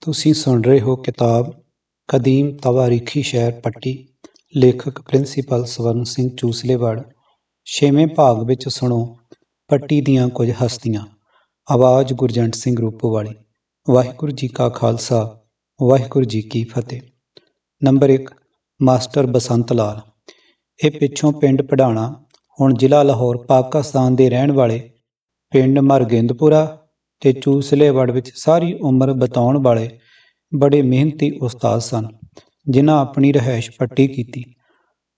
ਤੁਸੀਂ ਸੁਣ ਰਹੇ ਹੋ ਕਿਤਾਬ ਕਦੀਮ ਤਵਾਰੀਖੀ ਸ਼ਹਿਰ ਪੱਟੀ, ਲੇਖਕ ਪ੍ਰਿੰਸੀਪਲ ਸਵਰਨ ਸਿੰਘ ਚੂਸਲੇਵੜ। ਛੇਵੇਂ ਭਾਗ ਵਿੱਚ ਸੁਣੋ, ਪੱਟੀ ਦੀਆਂ ਕੁਝ ਹਸਤੀਆਂ। ਆਵਾਜ਼ ਗੁਰਜੰਟ ਸਿੰਘ ਰੂਪੋਵਾਲੀ। ਵਾਹਿਗੁਰੂ ਜੀ ਕਾ ਖਾਲਸਾ, ਵਾਹਿਗੁਰੂ ਜੀ ਕੀ ਫਤਿਹ। Number 1 master Basant Lal. ਇਹ ਪਿੱਛੋਂ ਪਿੰਡ ਪੜਾਣਾ, ਹੁਣ ਜ਼ਿਲ੍ਹਾ ਲਾਹੌਰ, ਪਾਕਿਸਤਾਨ ਦੇ ਰਹਿਣ ਵਾਲੇ ਪਿੰਡ ਮਰਗਿੰਦਪੁਰਾ ਤੇ ਚੂਸਲੇਵੜ ਵਿੱਚ ਸਾਰੀ ਉਮਰ ਬਿਤਾਉਣ ਵਾਲੇ ਬੜੇ ਮਿਹਨਤੀ ਉਸਤਾਦ ਸਨ, ਜਿਨ੍ਹਾਂ ਆਪਣੀ ਰਿਹਾਇਸ਼ ਪੱਟੀ ਕੀਤੀ।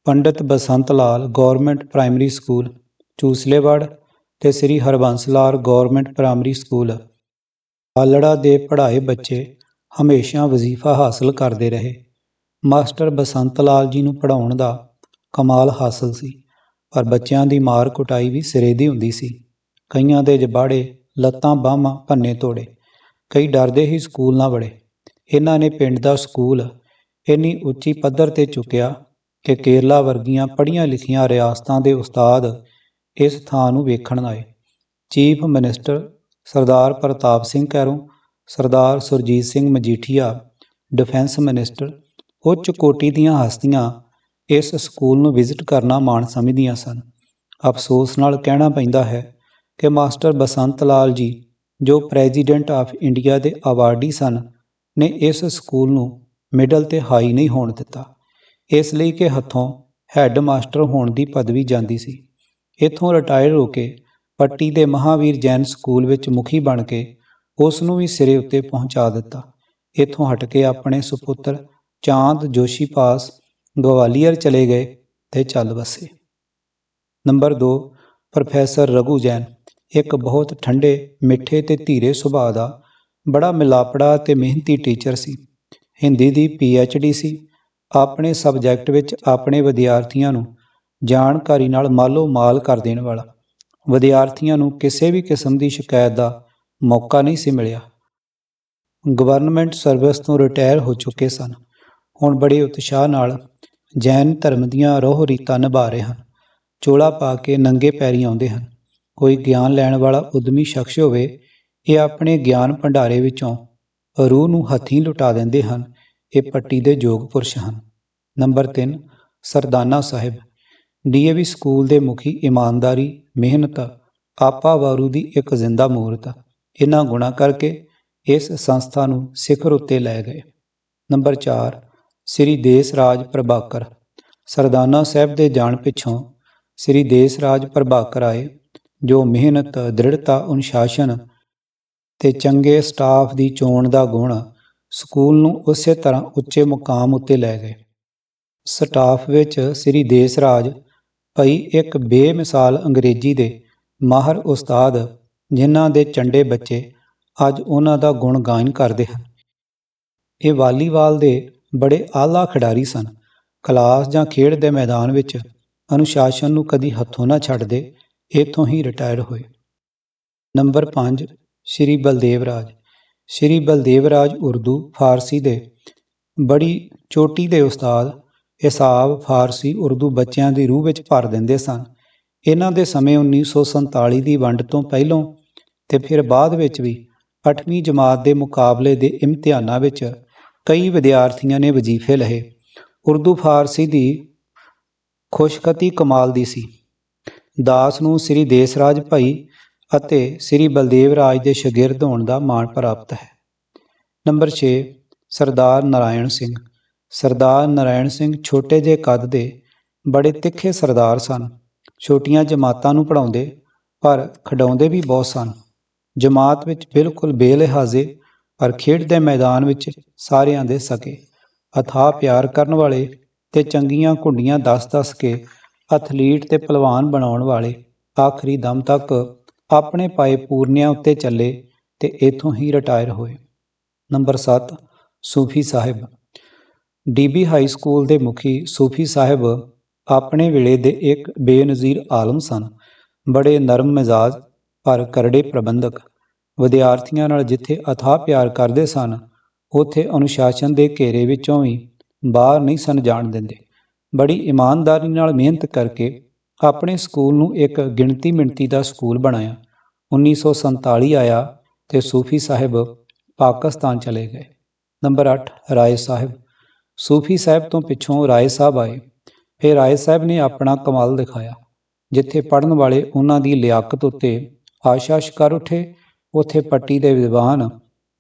Pandit Basant Lal government primary school Chuslewar ਤੇ Shri Harbans Lal government primary school. Aalra ਦੇ ਪੜ੍ਹਾਏ ਬੱਚੇ ਹਮੇਸ਼ਾ ਵਜ਼ੀਫਾ ਹਾਸਲ ਕਰਦੇ ਰਹੇ। ਮਾਸਟਰ ਬਸੰਤ ਲਾਲ ਜੀ ਨੂੰ ਪੜ੍ਹਾਉਣ ਦਾ ਕਮਾਲ ਹਾਸਲ ਸੀ, ਪਰ ਬੱਚਿਆਂ ਦੀ ਮਾਰ ਕੁਟਾਈ ਵੀ ਸਿਰੇ ਦੀ ਹੁੰਦੀ ਸੀ। ਕਈਆਂ ਦੇ ਜਬਾੜੇ ਲੱਤਾਂ ਬਾਹਾਂ ਭੰਨੇ ਤੋੜੇ। ਕਈ ਡਰਦੇ ਹੀ ਸਕੂਲ ਨਾ ਵੜੇ। ਇਹਨਾਂ ਨੇ ਪਿੰਡ ਦਾ ਸਕੂਲ ਇੰਨੀ ਉੱਚੀ ਪੱਧਰ ਤੇ ਚੁੱਕਿਆ ਕਿ ਕੇਰਲਾ ਵਰਗੀਆਂ ਪੜ੍ਹੀਆਂ ਲਿਖੀਆਂ ਰਿਆਸਤਾਂ ਦੇ ਉਸਤਾਦ ਇਸ ਥਾਂ ਨੂੰ ਵੇਖਣ ਆਏ। Chief minister Sardar Partap Singh Kairon Sardar Surjit Singh Majithia, defence minister, ਉੱਚ ਕੋਟੀ ਦੀਆਂ ਹਸਤੀਆਂ ਇਸ ਸਕੂਲ ਨੂੰ ਵਿਜ਼ਿਟ ਕਰਨਾ ਮਾਣ ਸਮਝਦੀਆਂ ਸਨ। ਅਫਸੋਸ ਨਾਲ ਕਹਿਣਾ ਪੈਂਦਾ ਹੈ ਕਿ ਮਾਸਟਰ ਬਸੰਤ ਲਾਲ ਜੀ, ਜੋ ਪ੍ਰੈਜ਼ੀਡੈਂਟ ਆਫ ਇੰਡੀਆ ਦੇ ਅਵਾਰਡੀ ਸਨ, ਨੇ ਇਸ ਸਕੂਲ ਨੂੰ ਮਿਡਲ ਤੇ ਹਾਈ ਨਹੀਂ ਹੋਣ ਦਿੱਤਾ। ਇਸ ਲਈ ਕਿ ਹੱਥੋਂ ਹੈੱਡ ਮਾਸਟਰ ਹੋਣ ਦੀ ਪਦਵੀ ਜਾਂਦੀ ਸੀ। ਇੱਥੋਂ ਰਿਟਾਇਰ ਹੋ ਕੇ ਪੱਟੀ ਦੇ ਮਹਾਵੀਰ ਜੈਨ ਸਕੂਲ ਵਿੱਚ ਮੁਖੀ ਬਣ ਕੇ ਉਸ ਨੂੰ ਵੀ ਸਿਰੇ ਉੱਤੇ ਪਹੁੰਚਾ ਦਿੱਤਾ। ਇੱਥੋਂ ਹਟ ਕੇ ਆਪਣੇ ਸੁਪੁੱਤਰ ਚਾਂਦ ਜੋਸ਼ੀ ਪਾਸ ਗਵਾਲੀਅਰ ਚਲੇ ਗਏ ਤੇ ਚੱਲ ਵਸੇ। Number 2 professor Raghu Jain. ਇੱਕ ਬਹੁਤ ਠੰਡੇ, ਮਿੱਠੇ ਤੇ ਧੀਰੇ ਸੁਭਾਅ ਦਾ ਬੜਾ ਮਿਲਾਪੜਾ ਤੇ ਮਿਹਨਤੀ ਟੀਚਰ ਸੀ। ਹਿੰਦੀ ਦੀ ਪੀ ਐਚ ਡੀ ਸੀ। ਆਪਣੇ ਸਬਜੈਕਟ ਵਿੱਚ ਆਪਣੇ ਵਿਦਿਆਰਥੀਆਂ ਨੂੰ ਜਾਣਕਾਰੀ ਨਾਲ ਮਾਲੋ ਮਾਲ ਕਰ ਦੇਣ ਵਾਲਾ। ਵਿਦਿਆਰਥੀਆਂ ਨੂੰ ਕਿਸੇ ਵੀ ਕਿਸਮ ਦੀ ਸ਼ਿਕਾਇਤ ਦਾ ਮੌਕਾ ਨਹੀਂ ਸੀ ਮਿਲਿਆ। ਗਵਰਨਮੈਂਟ ਸਰਵਿਸ ਤੋਂ ਰਿਟਾਇਰ ਹੋ ਚੁੱਕੇ ਸਨ। ਹੁਣ ਬੜੇ ਉਤਸ਼ਾਹ ਨਾਲ ਜੈਨ ਧਰਮ ਦੀਆਂ ਰੋਹ ਰੀਤਾਂ ਨਿਭਾ ਰਹੇ ਹਨ। ਚੋਲਾ ਪਾ ਕੇ ਨੰਗੇ ਪੈਰੀ ਆਉਂਦੇ ਹਨ। ਕੋਈ ਗਿਆਨ ਲੈਣ ਵਾਲਾ ਉਦਮੀ ਸ਼ਖਸ ਹੋਵੇ, ਇਹ ਆਪਣੇ ਗਿਆਨ ਭੰਡਾਰੇ ਵਿੱਚੋਂ ਰੂਹ ਨੂੰ ਹੱਥੀਂ ਲੁਟਾ ਦਿੰਦੇ ਹਨ। ਇਹ ਪੱਟੀ ਦੇ ਯੋਗ ਪੁਰਸ਼ ਹਨ। Number 3 Sardana Sahib. DAV school ਦੇ ਮੁਖੀ ਇਮਾਨਦਾਰੀ, ਮਿਹਨਤ ਆਪਾ ਵਾਰੂ ਦੀ ਇੱਕ ਜ਼ਿੰਦਾ ਮੂਰਤ। ਇਹਨਾਂ ਗੁਣਾ ਕਰਕੇ ਇਸ ਸੰਸਥਾ ਨੂੰ ਸਿਖਰ ਉੱਤੇ ਲੈ ਗਏ। ਨੰਬਰ 4 ਸ੍ਰੀ ਦੇਸ ਰਾਜ ਪ੍ਰਭਾਕਰ। ਸਰਦਾਨਾ ਸਾਹਿਬ ਦੇ ਜਾਣ ਪਿੱਛੋਂ ਸ੍ਰੀ ਦੇਸ ਰਾਜ ਪ੍ਰਭਾਕਰ ਆਏ। ਜੋ ਮਿਹਨਤ, ਦ੍ਰਿੜਤਾ, ਅਨੁਸ਼ਾਸਨ ਤੇ ਚੰਗੇ ਸਟਾਫ ਦੀ ਚੋਣ ਦਾ ਗੁਣ ਸਕੂਲ ਨੂੰ ਉਸੇ ਤਰ੍ਹਾਂ ਉੱਚੇ ਮੁਕਾਮ ਉੱਤੇ ਲੈ ਗਏ। ਸਟਾਫ ਵਿੱਚ ਸ੍ਰੀ ਦੇਸ ਰਾਜ ਭਈ ਇੱਕ ਬੇਮਿਸਾਲ ਅੰਗਰੇਜ਼ੀ ਦੇ ਮਾਹਰ ਉਸਤਾਦ, ਜਿਨ੍ਹਾਂ ਦੇ ਚੰਡੇ ਬੱਚੇ ਅੱਜ ਉਹਨਾਂ ਦਾ ਗੁਣ ਗਾਇਨ ਕਰਦੇ ਹਨ। ਇਹ ਵਾਲੀਬਾਲ ਦੇ ਬੜੇ ਆਲਾ ਖਿਡਾਰੀ ਸਨ। ਕਲਾਸ ਜਾਂ ਖੇਡ ਦੇ ਮੈਦਾਨ ਵਿੱਚ ਅਨੁਸ਼ਾਸਨ ਨੂੰ ਕਦੀ ਹੱਥੋਂ ਨਾ ਛੱਡਦੇ ਇਥੋਂ ਹੀ ਰਿਟਾਇਰ ਹੋਏ। ਨੰਬਰ 5 ਸ਼੍ਰੀ ਬਲਦੇਵ ਰਾਜ। ਸ਼੍ਰੀ ਬਲਦੇਵ ਰਾਜ ਉਰਦੂ, ਫਾਰਸੀ ਦੇ। ਬੜੀ ਚੋਟੀ ਦੇ ਉਸਤਾਦ ਹਿਸਾਬ ਫਾਰਸੀ ਉਰਦੂ ਬੱਚਿਆਂ ਦੀ ਰੂਹ ਵਿੱਚ ਭਰ ਦਿੰਦੇ ਸਨ। ਇਹਨਾਂ ਦੇ ਸਮੇਂ 1947 ਦੀ ਵੰਡ ਤੋਂ ਪਹਿਲਾਂ ਤੇ ਫਿਰ ਬਾਅਦ ਵਿੱਚ ਵੀ 8ਵੀਂ ਜਮਾਤ ਦੇ ਮੁਕਾਬਲੇ ਦੇ ਇਮਤਿਹਾਨਾਂ ਵਿੱਚ ਕਈ ਵਿਦਿਆਰਥੀਆਂ ਨੇ ਵਜ਼ੀਫੇ ਲਏ। ਉਰਦੂ ਫਾਰਸੀ ਦੀ ਖੁਸ਼ਕਤੀ ਕਮਾਲ ਦੀ ਸੀ। ਦਾਸ ਨੂੰ ਸ੍ਰੀ ਦੇਸਰਾਜ ਭਾਈ ਅਤੇ ਸ੍ਰੀ ਬਲਦੇਵ ਰਾਜ ਦੇ ਸ਼ਾਗਿਰਦ ਹੋਣ ਦਾ ਮਾਣ ਪ੍ਰਾਪਤ ਹੈ। ਨੰਬਰ 6 ਸਰਦਾਰ ਨਾਰਾਇਣ ਸਿੰਘ। ਸਰਦਾਰ ਨਾਰਾਇਣ ਸਿੰਘ ਛੋਟੇ ਜਿਹੇ ਕੱਦ ਦੇ ਬੜੇ ਤਿੱਖੇ ਸਰਦਾਰ ਸਨ। ਛੋਟੀਆਂ ਜਮਾਤਾਂ ਨੂੰ ਪੜਾਉਂਦੇ ਪਰ ਖਡਾਉਂਦੇ ਵੀ ਬਹੁਤ ਸਨ। ਜਮਾਤ ਵਿੱਚ ਬਿਲਕੁਲ ਬੇਲਿਹਾਜ਼ੇ ਪਰ ਖੇਡ ਦੇ ਮੈਦਾਨ ਵਿੱਚ ਸਾਰਿਆਂ ਦੇ ਸਕੇ। ਅਥਾਹ ਪਿਆਰ ਕਰਨ ਵਾਲੇ ਤੇ ਚੰਗੀਆਂ ਘੁੰਡੀਆਂ ਦੱਸ-ਦੱਸ ਕੇ ਐਥਲੀਟ ਤੇ ਪਹਿਲਵਾਨ ਬਣਾਉਣ ਵਾਲੇ ਆਖਰੀ ਦਮ ਤੱਕ ਆਪਣੇ ਪਾਏ ਪੂਰਨਿਆਂ ਉੱਤੇ ਚੱਲੇ ਤੇ ਇਥੋਂ ਹੀ ਰਿਟਾਇਰ ਹੋਏ। Number 7 Sufi Sahib. DB high school ਦੇ ਮੁਖੀ ਸੂਫੀ ਸਾਹਿਬ ਆਪਣੇ ਵੇਲੇ ਦੇ ਇੱਕ ਬੇਨਜ਼ੀਰ ਆਲਮ ਸਨ। ਬੜੇ ਨਰਮ ਮਿਜ਼ਾਜ, ਪਰ ਕਰੜੇ ਪ੍ਰਬੰਧਕ। ਵਿਦਿਆਰਥੀਆਂ ਨਾਲ ਜਿੱਥੇ ਅਥਾਹ ਪਿਆਰ ਕਰਦੇ ਸਨ, ਉਥੇ ਅਨੁਸ਼ਾਸਨ ਦੇ ਘੇਰੇ ਵਿੱਚੋਂ ਵੀ ਬਾਹਰ ਨਹੀਂ ਸਨ ਜਾਣ ਦਿੰਦੇ। ਬੜੀ ਇਮਾਨਦਾਰੀ ਨਾਲ ਮਿਹਨਤ ਕਰਕੇ ਆਪਣੇ ਸਕੂਲ ਨੂੰ ਇੱਕ ਗਿਣਤੀ ਮਿਣਤੀ ਦਾ ਸਕੂਲ ਬਣਾਇਆ। 1947 ਆਇਆ ਤੇ ਸੂਫੀ ਸਾਹਿਬ ਪਾਕਿਸਤਾਨ ਚਲੇ ਗਏ। ਨੰਬਰ 8 ਰਾਏ ਸਾਹਿਬ। ਸੂਫੀ ਸਾਹਿਬ ਤੋਂ ਪਿੱਛੋਂ ਰਾਏ ਸਾਹਿਬ ਆਏ। ਫਿਰ ਰਾਏ ਸਾਹਿਬ ਨੇ ਆਪਣਾ ਕਮਾਲ ਦਿਖਾਇਆ। ਜਿੱਥੇ ਪੜਨ ਵਾਲੇ ਉਹਨਾਂ ਦੀ ਲਿਆਕਤ ਉੱਤੇ ਆਸ਼ਾਸ਼ ਕਰ ਉਠੇ। ਉੱਥੇ ਪੱਟੀ ਦੇ ਵਿਦਵਾਨ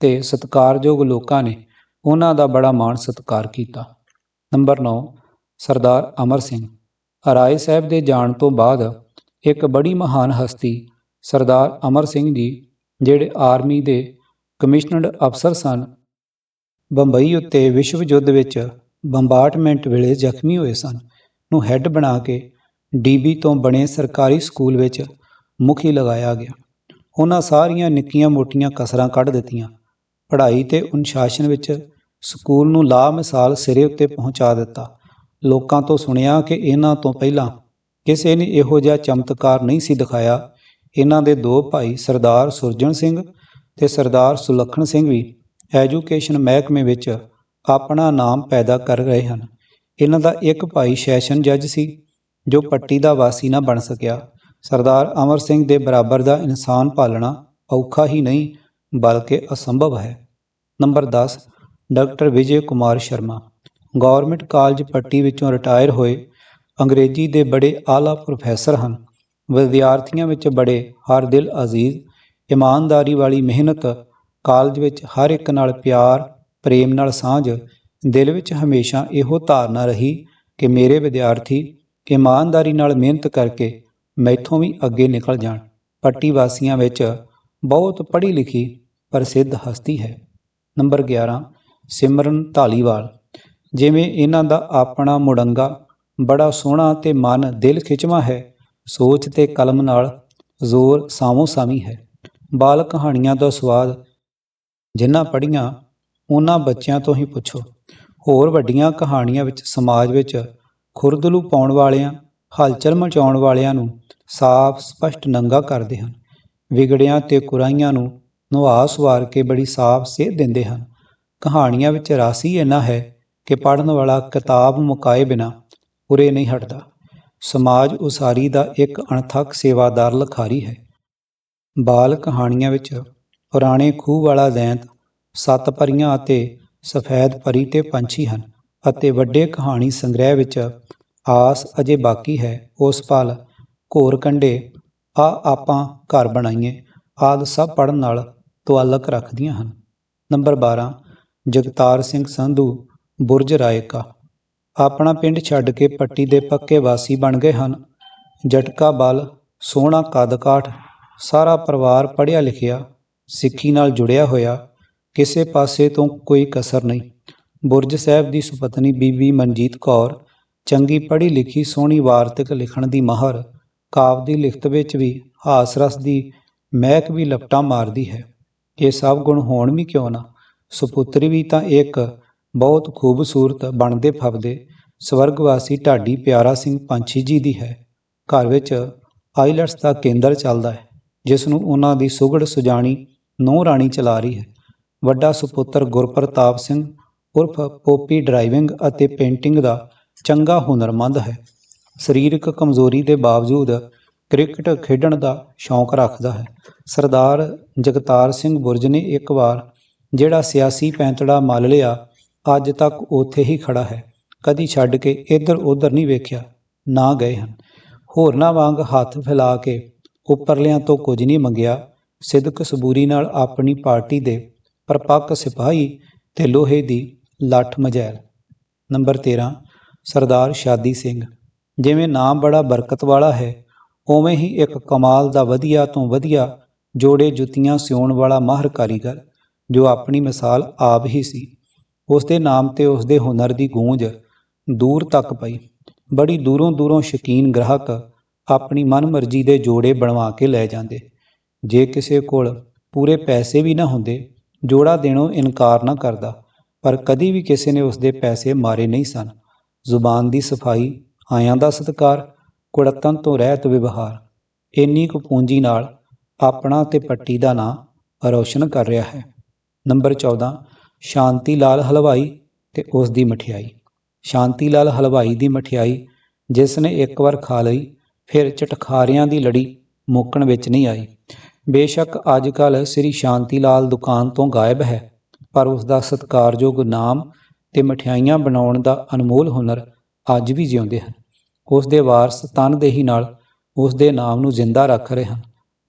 ਤੇ ਸਤਿਕਾਰਯੋਗ ਲੋਕਾਂ ਨੇ ਉਹਨਾਂ ਦਾ ਬੜਾ ਮਾਣ ਸਤਿਕਾਰ ਕੀਤਾ। ਨੰਬਰ 9 ਸਰਦਾਰ ਅਮਰ ਸਿੰਘ। ਰਾਏ ਸਾਹਿਬ ਦੇ ਜਾਣ ਤੋਂ ਬਾਅਦ ਇੱਕ ਬੜੀ ਮਹਾਨ ਹਸਤੀ ਸਰਦਾਰ ਅਮਰ ਸਿੰਘ ਜੀ, ਜਿਹੜੇ ਆਰਮੀ ਦੇ ਕਮਿਸ਼ਨਡ ਅਫਸਰ ਸਨ, ਬੰਬਈ ਉੱਤੇ ਵਿਸ਼ਵ ਯੁੱਧ ਵਿੱਚ ਬੰਬਾਰਟਮੈਂਟ ਵੇਲੇ ਜ਼ਖਮੀ ਹੋਏ ਸਨ ਨੂੰ ਹੈੱਡ ਬਣਾ ਕੇ ਡੀਬੀ ਤੋਂ ਬਣੇ ਸਰਕਾਰੀ ਸਕੂਲ ਵਿੱਚ ਮੁਖੀ ਲਗਾਇਆ ਗਿਆ। ਉਹਨਾਂ ਸਾਰੀਆਂ ਨਿੱਕੀਆਂ ਮੋਟੀਆਂ ਕਸਰਾਂ ਕੱਢ ਦਿੱਤੀਆਂ। ਪੜ੍ਹਾਈ ਤੇ ਅਨੁਸ਼ਾਸਨ ਵਿੱਚ ਸਕੂਲ ਨੂੰ ਲਾ ਮਿਸਾਲ ਸਿਰੇ ਉੱਤੇ ਪਹੁੰਚਾ ਦਿੱਤਾ। ਲੋਕਾਂ ਤੋਂ ਸੁਣਿਆ ਕਿ ਇਹਨਾਂ ਤੋਂ ਪਹਿਲਾਂ ਕਿਸੇ ਨੇ ਇਹੋ ਜਿਹਾ ਚਮਤਕਾਰ ਨਹੀਂ ਸੀ ਦਿਖਾਇਆ। ਇਹਨਾਂ ਦੇ ਦੋ ਭਾਈ ਸਰਦਾਰ ਸੁਰਜਣ ਸਿੰਘ ਤੇ ਸਰਦਾਰ ਸੁਲੱਖਣ ਸਿੰਘ ਵੀ ਐਜੂਕੇਸ਼ਨ ਮਹਿਕਮੇ ਵਿੱਚ ਆਪਣਾ ਨਾਮ ਪੈਦਾ ਕਰ ਰਹੇ ਹਨ। ਇਹਨਾਂ ਦਾ ਇੱਕ ਭਾਈ ਸੈਸ਼ਨ ਜੱਜ ਸੀ, ਜੋ ਪੱਟੀ ਦਾ ਵਾਸੀ ਨਾ ਬਣ ਸਕਿਆ। ਸਰਦਾਰ ਅਮਰ ਸਿੰਘ ਦੇ ਬਰਾਬਰ ਦਾ ਇਨਸਾਨ ਪਾਲਣਾ ਔਖਾ ਹੀ ਨਹੀਂ, ਬਲਕਿ ਅਸੰਭਵ ਹੈ। Number 10 doctor Vijay Kumar Sharma. Government college Patti ਵਿੱਚੋਂ ਰਿਟਾਇਰ ਹੋਏ ਅੰਗਰੇਜ਼ੀ ਦੇ ਬੜੇ ਆਲਾ ਪ੍ਰੋਫੈਸਰ ਹਨ। ਵਿਦਿਆਰਥੀਆਂ ਵਿੱਚ ਬੜੇ ਹਰ ਦਿਲ ਅਜ਼ੀਜ਼, ਇਮਾਨਦਾਰੀ ਵਾਲੀ ਮਿਹਨਤ, ਕਾਲਜ ਵਿੱਚ ਹਰ ਇੱਕ ਨਾਲ ਪਿਆਰ, ਪ੍ਰੇਮ ਨਾਲ ਸਾਂਝ, ਦਿਲ ਵਿੱਚ ਹਮੇਸ਼ਾ ਇਹੋ ਧਾਰਨਾ ਰਹੀ ਕਿ ਮੇਰੇ ਵਿਦਿਆਰਥੀ ਇਮਾਨਦਾਰੀ ਨਾਲ ਮਿਹਨਤ ਕਰਕੇ ਮੈਥੋਂ ਵੀ ਅੱਗੇ ਨਿਕਲ ਜਾਣ। ਪੱਟੀ ਵਾਸੀਆਂ ਵਿੱਚ ਬਹੁਤ ਪੜ੍ਹੀ ਲਿਖੀ ਪ੍ਰਸਿੱਧ ਹਸਤੀ ਹੈ। ਨੰਬਰ 11 ਸਿਮਰਨ ਢਾਲੀਵਾਲ ਜਿਵੇਂ ਇਹਨਾਂ ਦਾ ਆਪਣਾ ਮੁੜੰਗਾ ਬੜਾ ਸੋਹਣਾ ਤੇ ਮਨ ਦਿਲ ਖਿਚਵਾ ਹੈ, ਸੋਚ ਤੇ ਕਲਮ ਨਾਲ ਜ਼ੋਰ ਸਾਮੋ ਸਾਮੀ ਹੈ। ਬਾਲ ਕਹਾਣੀਆਂ ਦਾ ਸਵਾਦ ਜਿਨ੍ਹਾਂ ਪੜ੍ਹੀਆਂ, ਉਹਨਾਂ ਬੱਚਿਆਂ ਤੋਂ ਹੀ ਪੁੱਛੋ। ਹੋਰ ਵੱਡੀਆਂ ਕਹਾਣੀਆਂ ਵਿੱਚ ਸਮਾਜ ਵਿੱਚ ਖੁਰਦਲੂ ਪਾਉਣ ਵਾਲਿਆਂ, ਹਲਚਲ ਮਚਾਉਣ ਵਾਲਿਆਂ ਨੂੰ ਸਾਫ਼, ਸਪਸ਼ਟ ਨੰਗਾ ਕਰਦੇ ਹਨ। ਵਿਗੜਿਆਂ ਤੇ ਕੁਰਾਈਆਂ ਨੂੰ ਨਵਾ ਸਵਾਰ ਕੇ ਬੜੀ ਸਾਫ਼ ਸੇਧ ਦਿੰਦੇ ਹਨ। ਕਹਾਣੀਆਂ ਵਿੱਚ ਰਾਸੀ ਇੰਨਾ ਹੈ ਕਿ ਪੜਨ ਵਾਲਾ ਕਿਤਾਬ ਮੁਕਾਏ ਬਿਨਾ ਉਰੇ ਨਹੀਂ ਹਟਦਾ। ਸਮਾਜ ਉਸਾਰੀ ਦਾ ਇੱਕ ਅਣਥੱਕ ਸੇਵਾਦਾਰ ਲਖਾਰੀ ਹੈ। ਬਾਲ ਕਹਾਣੀਆਂ ਵਿੱਚ ਪੁਰਾਣੇ ਖੂਹ ਵਾਲਾ ਦੈਂਤ ਸੱਤ ਪਰੀਆਂ ਅਤੇ ਸਫੈਦ ਪਰੀ ਤੇ ਪੰਛੀ ਹਨ ਅਤੇ ਵੱਡੇ ਕਹਾਣੀ ਸੰਗ੍ਰਹਿ ਵਿੱਚ ਆਸ ਅਜੇ ਬਾਕੀ ਹੈ। ਉਸ ਪਲ ਘੋਰ ਕੰਡੇ ਆ ਆਪਾਂ ਘਰ ਬਣਾਈਏ, ਆਦ ਸਭ ਪੜਨ ਨਾਲ ਤੁਅਲਕ ਰੱਖਦੀਆਂ ਹਨ। ਨੰਬਰ 12 ਜਗਤਾਰ ਸਿੰਘ ਸੰਧੂ ਬੁਰਜ ਰਾਏਕਾ ਆਪਣਾ ਪਿੰਡ ਛੱਡ ਕੇ ਪੱਟੀ ਦੇ ਪੱਕੇ ਵਾਸੀ ਬਣ ਗਏ ਹਨ। ਜਟਕਾ ਬਲ, ਸੋਹਣਾ ਕਦਕਾਠ, ਸਾਰਾ ਪਰਿਵਾਰ ਪੜ੍ਹਿਆ ਲਿਖਿਆ ਸਿੱਖੀ ਨਾਲ ਜੁੜਿਆ ਹੋਇਆ, ਕਿਸੇ ਪਾਸੇ ਤੋਂ ਕੋਈ ਕਸਰ ਨਹੀਂ। ਬੁਰਜ ਸਾਹਿਬ ਦੀ ਸੁਪਤਨੀ ਬੀਬੀ ਮਨਜੀਤ ਕੌਰ, ਚੰਗੀ ਪੜ੍ਹੀ ਲਿਖੀ ਸੋਹਣੀ ਵਾਰਤਕ ਲਿਖਣ ਦੀ ਮਾਹਰ, ਕਾਵ ਦੀ ਲਿਖਤ ਵਿੱਚ ਵੀ ਹਾਸ ਰਸ ਦੀ ਮਹਿਕ ਵੀ ਲਪਟਾਂ ਮਾਰਦੀ ਹੈ। ਇਹ ਸਭ ਗੁਣ ਹੋਣ ਵੀ ਕਿਉਂ ਨਾ? ਸੁਪੁੱਤਰੀ ਵੀ ਤਾਂ ਇੱਕ ਬਹੁਤ ਖੂਬਸੂਰਤ ਬਣਦੇ ਫਬਦੇ ਸਵਰਗਵਾਸੀ ਢਾਡੀ ਪਿਆਰਾ ਸਿੰਘ ਪੰਛੀ ਜੀ ਦੀ ਹੈ। ਘਰ ਵਿੱਚ ਆਈਲੈਟਸ ਦਾ ਕੇਂਦਰ ਚੱਲਦਾ ਹੈ ਜਿਸ ਨੂੰ ਉਹਨਾਂ ਦੀ ਸੁਗੜ ਸੁਜਾਣੀ ਨੌ ਰਾਣੀ ਚਲਾ ਰਹੀ ਹੈ। ਵੱਡਾ ਸੁਪੁੱਤਰ ਗੁਰਪ੍ਰਤਾਪ ਸਿੰਘ ਉਰਫ ਪੋਪੀ ਡਰਾਈਵਿੰਗ ਅਤੇ ਪੇਂਟਿੰਗ ਦਾ ਚੰਗਾ ਹੁਨਰਮੰਦ ਹੈ। ਸਰੀਰਕ ਕਮਜ਼ੋਰੀ ਦੇ ਬਾਵਜੂਦ ਕ੍ਰਿਕਟ ਖੇਡਣ ਦਾ ਸ਼ੌਂਕ ਰੱਖਦਾ ਹੈ। ਸਰਦਾਰ ਜਗਤਾਰ ਸਿੰਘ ਬੁਰਜ ਨੇ ਇੱਕ ਵਾਰ ਜਿਹੜਾ ਸਿਆਸੀ ਪੈਂਤੜਾ ਮੱਲ ਲਿਆ ਅੱਜ ਤੱਕ ਉੱਥੇ ਹੀ ਖੜਾ ਹੈ। ਕਦੀ ਛੱਡ ਕੇ ਇੱਧਰ ਉੱਧਰ ਨਹੀਂ ਵੇਖਿਆ, ਨਾ ਗਏ ਹਨ। ਹੋਰਨਾਂ ਵਾਂਗ ਹੱਥ ਫੈਲਾ ਕੇ ਉੱਪਰਲਿਆਂ ਤੋਂ ਕੁਝ ਨਹੀਂ ਮੰਗਿਆ। ਸਿਦਕ ਸਬੂਰੀ ਨਾਲ ਆਪਣੀ ਪਾਰਟੀ ਦੇ ਪਰਪੱਕ ਸਿਪਾਹੀ ਤੇ ਲੋਹੇ ਦੀ ਲੱਠ ਮਜੈਲ। ਨੰਬਰ 13 ਸਰਦਾਰ ਸ਼ਾਦੀ ਸਿੰਘ। ਜਿਵੇਂ ਨਾਮ ਬੜਾ ਬਰਕਤ ਵਾਲਾ ਹੈ, ਉਵੇਂ ਹੀ ਇੱਕ ਕਮਾਲ ਦਾ ਵਧੀਆ ਤੋਂ ਵਧੀਆ ਜੋੜੇ ਜੁੱਤੀਆਂ ਸਿਉਣ ਵਾਲਾ ਮਾਹਰ ਕਾਰੀਗਰ ਜੋ ਆਪਣੀ ਮਿਸਾਲ ਆਪ ਹੀ ਸੀ। ਉਸ ਦੇ ਨਾਮ ਤੇ ਉਸ ਦੇ ਹੁਨਰ ਦੀ ਗੂੰਜ ਦੂਰ ਤੱਕ ਪਈ। ਬੜੀ ਦੂਰੋਂ ਦੂਰੋਂ ਸ਼ਕੀਨ ਗ੍ਰਾਹਕ ਆਪਣੀ ਮਨਮਰਜ਼ੀ ਦੇ ਜੋੜੇ ਬਣਵਾ ਕੇ ਲੈ ਜਾਂਦੇ। ਜੇ ਕਿਸੇ ਕੋਲ ਪੂਰੇ ਪੈਸੇ ਵੀ ਨਾ ਹੁੰਦੇ, ਜੋੜਾ ਦੇਣੋਂ ਇਨਕਾਰ ਨਾ ਕਰਦਾ, ਪਰ ਕਦੀ ਵੀ ਕਿਸੇ ਨੇ ਉਸ ਦੇ ਪੈਸੇ ਮਾਰੇ ਨਹੀਂ ਸਨ। ਜ਼ੁਬਾਨ ਦੀ ਸਫ਼ਾਈ, ਆਇਆਂ ਦਾ ਸਤਕਾਰ ਕੁੜੱਤਨ ਤੋਂ ਰਹਿਤ ਵਿਵਹਾਰ, ਇੰਨੀ ਕੁ ਪੂੰਜੀ ਨਾਲ ਆਪਣਾ ਤੇ ਪੱਟੀ ਦਾ ਨਾਂ ਰੌਸ਼ਨ ਕਰ ਰਿਹਾ ਹੈ। ਨੰਬਰ 14 ਸ਼ਾਂਤੀ ਲਾਲ ਹਲਵਾਈ ਤੇ ਉਸ ਦੀ ਮਠਿਆਈ। ਸ਼ਾਂਤੀ ਲਾਲ ਹਲਵਾਈ ਦੀ ਮਠਿਆਈ ਜਿਸ ਨੇ ਇੱਕ ਵਾਰ ਖਾ ਲਈ, ਫਿਰ ਚਟਖਾਰਿਆਂ ਦੀ ਲੜੀ ਮੁੱਕਣ ਵਿੱਚ ਨਹੀਂ ਆਈ। ਬੇਸ਼ੱਕ ਅੱਜ ਕੱਲ ਸ੍ਰੀ ਸ਼ਾਂਤੀ ਲਾਲ ਦੁਕਾਨ ਤੋਂ ਗਾਇਬ ਹੈ, ਪਰ ਉਸ ਦਾ ਸਤਿਕਾਰਯੋਗ ਨਾਮ ਤੇ ਮਠਿਆਈਆਂ ਬਣਾਉਣ ਦਾ ਅਨਮੋਲ ਹੁਨਰ ਅੱਜ ਵੀ ਜਿਉਂਦੇ ਹਨ। ਉਸ ਦੇ ਵਾਰਸ ਤਨਦੇਹੀ ਨਾਲ ਉਸ ਦੇ ਨਾਮ ਨੂੰ ਜ਼ਿੰਦਾ ਰੱਖ ਰਹੇ ਹਨ।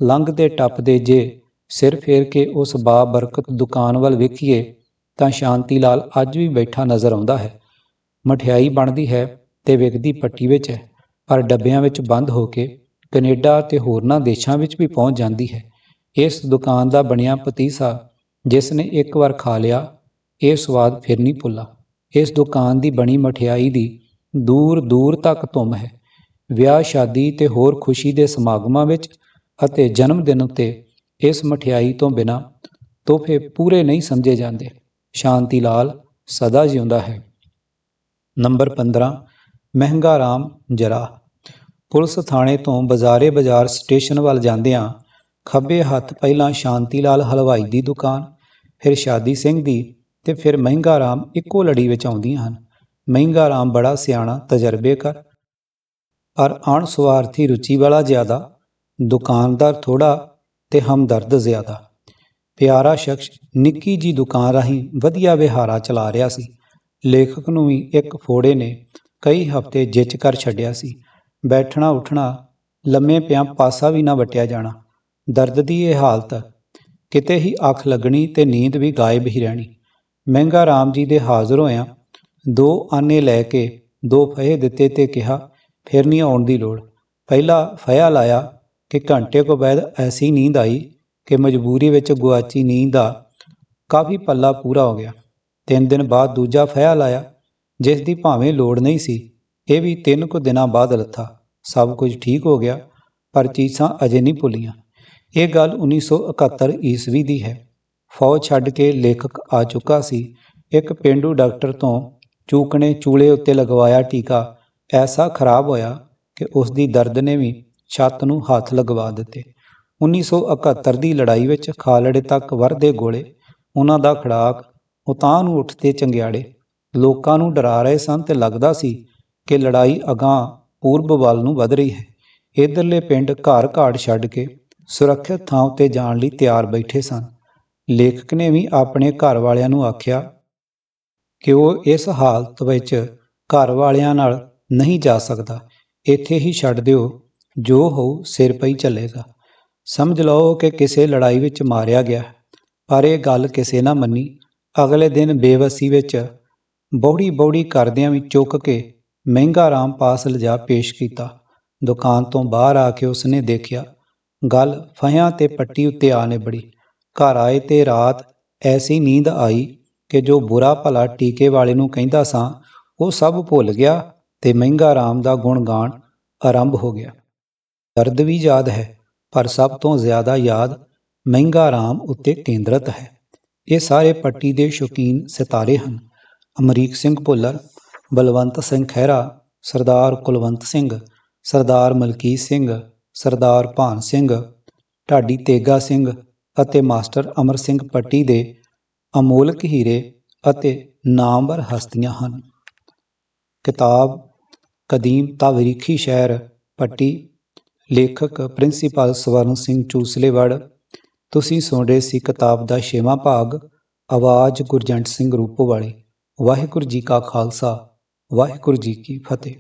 ਲੰਘਦੇ ਟੱਪਦੇ ਜੇ ਸਿਰ ਫੇਰ ਕੇ ਉਸ ਬਾਬਰਕਤ ਦੁਕਾਨ ਵੱਲ ਵੇਖੀਏ ਤਾਂ ਸ਼ਾਂਤੀ ਲਾਲ ਅੱਜ ਵੀ ਬੈਠਾ ਨਜ਼ਰ ਆਉਂਦਾ ਹੈ। ਮਠਿਆਈ ਬਣਦੀ ਹੈ ਤੇ ਵਿਕਦੀ ਪੱਟੀ ਵਿੱਚ ਹੈ, ਪਰ ਡੱਬਿਆਂ ਵਿੱਚ ਬੰਦ ਹੋ ਕੇ ਕੈਨੇਡਾ ਤੇ ਹੋਰਨਾਂ ਦੇਸ਼ਾਂ ਵਿੱਚ ਵੀ ਪਹੁੰਚ ਜਾਂਦੀ ਹੈ। ਇਸ ਦੁਕਾਨ ਦਾ ਬਣਿਆ ਪਤੀਸਾ ਜਿਸ ਨੇ ਇੱਕ ਵਾਰ ਖਾ ਲਿਆ, ਇਹ ਸਵਾਦ ਫਿਰ ਨਹੀਂ ਭੁੱਲਾ। ਇਸ ਦੁਕਾਨ ਦੀ ਬਣੀ ਮਠਿਆਈ ਦੀ ਦੂਰ ਦੂਰ ਤੱਕ ਧੁੰਮ ਹੈ। ਵਿਆਹ, ਸ਼ਾਦੀ ਤੇ ਹੋਰ ਖੁਸ਼ੀ ਦੇ ਸਮਾਗਮਾਂ ਵਿੱਚ ਅਤੇ ਜਨਮ ਦਿਨ ਉੱਤੇ ਇਸ ਮਠਿਆਈ ਤੋਂ ਬਿਨਾ ਤੋਹਫੇ ਪੂਰੇ ਨਹੀਂ ਸਮਝੇ ਜਾਂਦੇ। ਸ਼ਾਂਤੀ ਲਾਲ ਸਦਾ ਜਿਉਂਦਾ ਹੈ। ਨੰਬਰ 15 ਮਹਿੰਗਾ ਰਾਮ ਜਰਾ। ਪੁਲਿਸ ਥਾਣੇ ਤੋਂ ਬਾਜ਼ਾਰੇ ਬਾਜ਼ਾਰ ਸਟੇਸ਼ਨ ਵੱਲ ਜਾਂਦਿਆਂ ਖੱਬੇ ਹੱਥ ਪਹਿਲਾਂ ਸ਼ਾਂਤੀ ਲਾਲ ਹਲਵਾਈ ਦੀ ਦੁਕਾਨ, ਫਿਰ ਸ਼ਾਦੀ ਸਿੰਘ ਦੀ ਤੇ ਫਿਰ ਮਹਿੰਗਾ ਰਾਮ ਇੱਕੋ ਲੜੀ ਵਿੱਚ ਆਉਂਦੀਆਂ ਹਨ। ਮਹਿੰਗਾ ਰਾਮ ਬੜਾ ਸਿਆਣਾ, ਤਜਰਬੇਕਾਰ, ਪਰ ਅਣਸਵਾਰਥੀ ਰੁਚੀ ਵਾਲਾ ਜ਼ਿਆਦਾ, ਦੁਕਾਨਦਾਰ ਥੋੜਾ ਤੇ ਹਮਦਰਦ ਜ਼ਿਆਦਾ। ਪਿਆਰਾ ਸ਼ਖਸ ਨਿੱਕੀ ਜੀ ਦੁਕਾਨ ਰਾਹੀਂ ਵਧੀਆ ਵਿਹਾਰਾ ਚਲਾ ਰਿਹਾ ਸੀ। ਲੇਖਕ ਨੂੰ ਵੀ ਇੱਕ ਫੋੜੇ ਨੇ ਕਈ ਹਫ਼ਤੇ ਜਿੱਚ ਕਰ ਛੱਡਿਆ ਸੀ। ਬੈਠਣਾ ਉੱਠਣਾ, ਲੰਮੇ ਪਿਆਂ ਪਾਸਾ ਵੀ ਨਾ ਵਟਿਆ ਜਾਣਾ। ਦਰਦ ਦੀ ਇਹ ਹਾਲਤ, ਕਿਤੇ ਹੀ ਅੱਖ ਲੱਗਣੀ ਤੇ ਨੀਂਦ ਵੀ ਗਾਇਬ ਹੀ ਰਹਿਣੀ। ਮਹਿੰਗਾ ਰਾਮ ਜੀ ਦੇ ਹਾਜ਼ਰ ਹੋਇਆਂ ਦੋ ਆਨੇ ਲੈ ਕੇ ਦੋ ਫਹੇ ਦਿੱਤੇ ਤੇ ਕਿਹਾ, ਫਿਰ ਨਹੀਂ ਆਉਣ ਦੀ ਲੋੜ। ਪਹਿਲਾ ਫਇਆ ਲਾਇਆ ਕਿ ਘੰਟੇ ਕੋ ਬਾਅਦ ਐਸੀ ਨੀਂਦ ਆਈ ਕਿ ਮਜਬੂਰੀ ਵਿੱਚ ਗੁਆਚੀ ਨੀਂਦ ਦਾ ਕਾਫੀ ਪੱਲਾ ਪੂਰਾ ਹੋ ਗਿਆ। ਤਿੰਨ ਦਿਨ ਬਾਅਦ ਦੂਜਾ ਫੈਲ ਆਇਆ ਜਿਸ ਦੀ ਭਾਵੇਂ ਲੋੜ ਨਹੀਂ ਸੀ, ਇਹ ਵੀ ਤਿੰਨ ਕੁ ਦਿਨਾਂ ਬਾਅਦ ਲੱਥਾ। ਸਭ ਕੁਝ ਠੀਕ ਹੋ ਗਿਆ, ਪਰ ਚੀਸਾਂ ਅਜੇ ਨਹੀਂ ਭੁੱਲੀਆਂ। ਇਹ ਗੱਲ 1971 ਈਸਵੀ ਦੀ ਹੈ। ਫੌਜ ਛੱਡ ਕੇ ਲੇਖਕ ਆ ਚੁੱਕਾ ਸੀ। ਇੱਕ ਪਿੰਡੂ ਡਾਕਟਰ ਤੋਂ ਚੂਕਣੇ ਚੂਲੇ ਉੱਤੇ ਲਗਵਾਇਆ ਟੀਕਾ। ਐਸਾ ਖਰਾਬ ਹੋਇਆ ਕਿ ਉਸ ਦੀ ਦਰਦ ਨੇ ਵੀ ਛੱਤ ਨੂੰ ਹੱਥ ਲਗਵਾ ਦਿੱਤੇ। 1971 ਦੀ ਲੜਾਈ ਵਿੱਚ ਖਾਲੜੇ ਤੱਕ ਵਰਦੇ ਗੋਲੇ, ਉਹਨਾਂ ਦਾ ਖੜਾਕ ਉਤਾਂ ਨੂੰ ਉੱਠਦੇ ਚੰਗਿਆੜੇ। ਲੋਕਾਂ ਨੂੰ ਡਰਾ ਰਹੇ ਸਨ ਤੇ ਲੱਗਦਾ ਸੀ ਕਿ ਲੜਾਈ ਅਗਾਂ ਪੂਰਬ ਵੱਲ ਨੂੰ ਵਧ ਰਹੀ ਹੈ। ਇਧਰਲੇ ਪਿੰਡ ਘਰ ਘਾੜ ਛੱਡ ਕੇ ਸੁਰੱਖਿਅਤ ਥਾਂ ਉੱਤੇ ਜਾਣ ਲਈ ਤਿਆਰ ਬੈਠੇ ਸਨ। ਲੇਖਕ ਨੇ ਵੀ ਆਪਣੇ ਘਰ ਵਾਲਿਆਂ ਨੂੰ ਆਖਿਆ ਕਿ ਉਹ ਇਸ ਹਾਲਤ ਵਿੱਚ ਘਰ ਵਾਲਿਆਂ ਨਾਲ ਨਹੀਂ ਜਾ ਸਕਦਾ। ਇੱਥੇ ਹੀ ਛੱਡ ਦਿਓ, ਜੋ ਹੋਊ ਸਿਰ ਪਈ ਚੱਲੇਗਾ। ਸਮਝ ਲਓ ਕਿ ਕਿਸੇ ਲੜਾਈ ਵਿੱਚ ਮਾਰਿਆ ਗਿਆ, ਪਰ ਇਹ ਗੱਲ ਕਿਸੇ ਨਾ ਮੰਨੀ। ਅਗਲੇ ਦਿਨ ਬੇਵਸੀ ਵਿੱਚ ਬੌੜੀ ਬੌੜੀ ਕਰਦਿਆਂ ਵੀ ਚੁੱਕ ਕੇ ਮਹਿੰਗਾ ਰਾਮ ਪਾਸ ਲਿਜਾ ਪੇਸ਼ ਕੀਤਾ। ਦੁਕਾਨ ਤੋਂ ਬਾਹਰ ਆ ਕੇ ਉਸਨੇ ਦੇਖਿਆ, ਗੱਲ ਫਹਿਆਂ ਤੇ ਪੱਟੀ ਉੱਤੇ ਆ ਨਿਬੜੀ। ਘਰ ਆਏ ਤੇ ਰਾਤ ਐਸੀ ਨੀਂਦ ਆਈ ਕਿ ਜੋ ਬੁਰਾ ਭਲਾ ਟੀਕੇ ਵਾਲੇ ਨੂੰ ਕਹਿੰਦਾ ਸਾਂ, ਉਹ ਸਭ ਭੁੱਲ ਗਿਆ ਤੇ ਮਹਿੰਗਾ ਰਾਮ ਦਾ ਗੁਣਗਾਨ ਆਰੰਭ ਹੋ ਗਿਆ। ਦਰਦ ਵੀ ਯਾਦ ਹੈ। ਪਰ ਸਭ ਤੋਂ ਜ਼ਿਆਦਾ ਯਾਦ ਮਹਿੰਗਾ ਰਾਮ ਉੱਤੇ ਕੇਂਦਰਿਤ ਹੈ। ਇਹ ਸਾਰੇ ਪੱਟੀ ਦੇ ਸ਼ੌਕੀਨ ਸਿਤਾਰੇ ਹਨ। ਅਮਰੀਕ ਸਿੰਘ ਭੁੱਲਰ, ਬਲਵੰਤ ਸਿੰਘ ਖਹਿਰਾ, ਸਰਦਾਰ ਕੁਲਵੰਤ ਸਿੰਘ, ਸਰਦਾਰ ਮਲਕੀਤ ਸਿੰਘ, ਸਰਦਾਰ ਭਾਨ ਸਿੰਘ, ਢਾਡੀ ਤੇਗਾ ਸਿੰਘ ਅਤੇ ਮਾਸਟਰ ਅਮਰ ਸਿੰਘ ਪੱਟੀ ਦੇ ਅਮੋਲਕ ਹੀਰੇ ਅਤੇ ਨਾਮਵਰ ਹਸਤੀਆਂ ਹਨ। ਕਿਤਾਬ ਕਦੀਮ ਤਾਵਰੀਖੀ ਸ਼ਹਿਰ, ਪੱਟੀ ਲੇਖਕ ਪ੍ਰਿੰਸੀਪਲ ਸਵਰਨ ਸਿੰਘ ਚੂਸਲੇਵੜ, ਤੁਸੀਂ ਸੁਣ ਰਹੇ ਸੀ ਕਿਤਾਬ ਦਾ ਛੇਵਾਂ ਭਾਗ, ਆਵਾਜ਼ ਗੁਰਜੰਟ ਸਿੰਘ ਰੂਪੋਵਾਲੀ। ਵਾਹਿਗੁਰੂ ਜੀ ਕਾ ਖਾਲਸਾ, ਵਾਹਿਗੁਰੂ ਜੀ ਕੀ ਫਤਿਹ।